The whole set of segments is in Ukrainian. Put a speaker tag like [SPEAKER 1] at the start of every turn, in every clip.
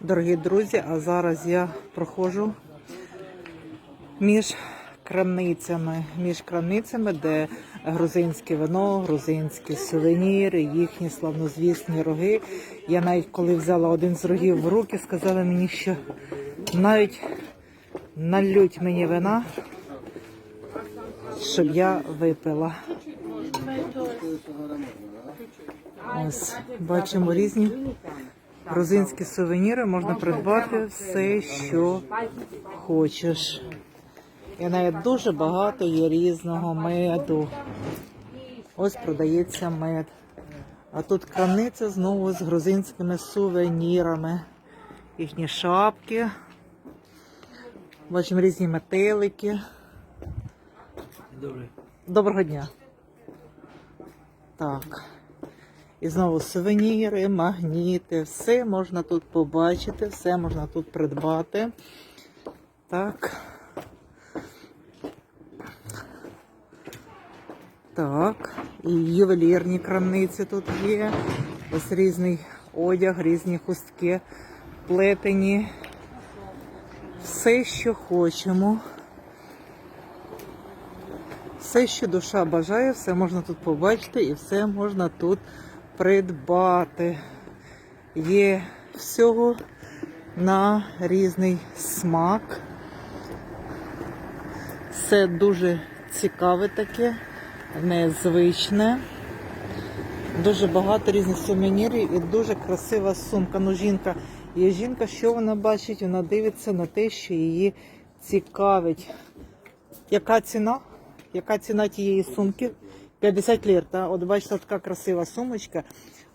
[SPEAKER 1] Дорогі друзі, а зараз я проходжу між крамницями, між крамницями, де грузинське вино, грузинські сувеніри, їхні славнозвісні роги. Я навіть коли взяла один з рогів в руки, сказали мені, що навіть налють мені вина, щоб я випила. Ось бачимо різні грузинські сувеніри. Можна придбати все, що хочеш. І навіть дуже багато є різного меду. Ось продається мед. А тут крамниця знову з грузинськими сувенірами. Їхні шапки. Бачимо різні метелики. Доброго дня. Так. І знову сувеніри, магніти, все можна тут побачити, все можна тут придбати. Так. Так, і ювелірні крамниці тут є. Ось різний одяг, різні хустки, плетені. Все, що хочемо. Все, що душа бажає, все можна тут побачити і все можна тут придбати. Є всього на різний смак. Все дуже цікаве таке, незвичне. Дуже багато різних сувенірів і дуже красива сумка. Ну, жінка є жінка, що вона бачить? Вона дивиться на те, що її цікавить. Яка ціна? Яка ціна тієї сумки? 50 лір. Та? От бачите, така красива сумочка.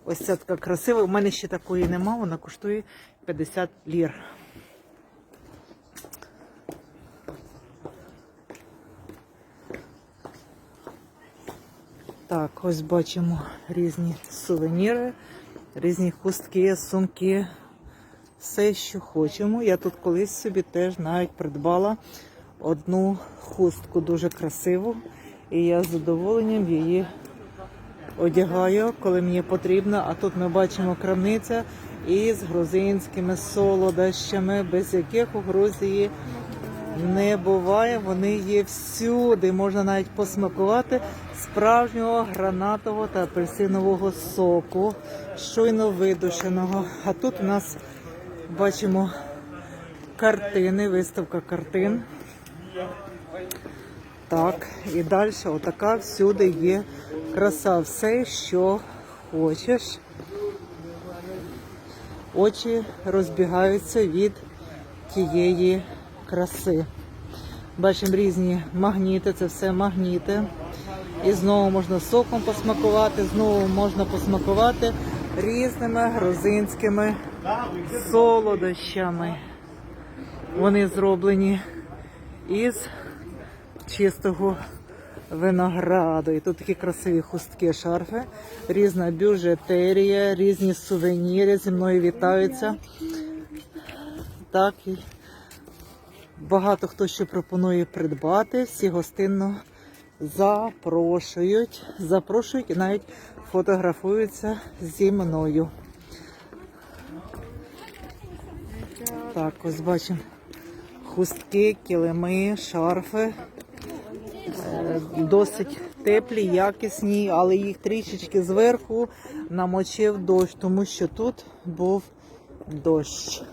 [SPEAKER 1] Ось ця така красива. У мене ще такої нема, вона коштує 50 лір. Так, ось бачимо різні сувеніри, різні хустки, сумки. Все, що хочемо. Я тут колись собі теж навіть придбала одну хустку дуже красиву. І я з задоволенням її одягаю, коли мені потрібно. А тут ми бачимо крамниця із грузинськими солодощами, без яких у Грузії не буває. Вони є всюди. Можна навіть посмакувати справжнього гранатового та апельсинового соку, щойно видушеного. А тут у нас бачимо картини, виставка картин. Так, і далі отака всюди є краса. Все, що хочеш. Очі розбігаються від тієї краси. Бачимо різні магніти, це все магніти. І знову можна соком посмакувати, знову можна посмакувати різними грузинськими солодощами. Вони зроблені із чистого винограду. І тут такі красиві хустки, шарфи, різна бюджетерія, різні сувеніри зі мною вітаються. Так і багато хто ще пропонує придбати, всі гостинно запрошують, запрошують і навіть фотографуються зі мною. Так, ось бачимо хустки, килими, шарфи. Е, Досить теплі, якісні, але їх трішечки зверху намочив дощ, тому що тут був дощ.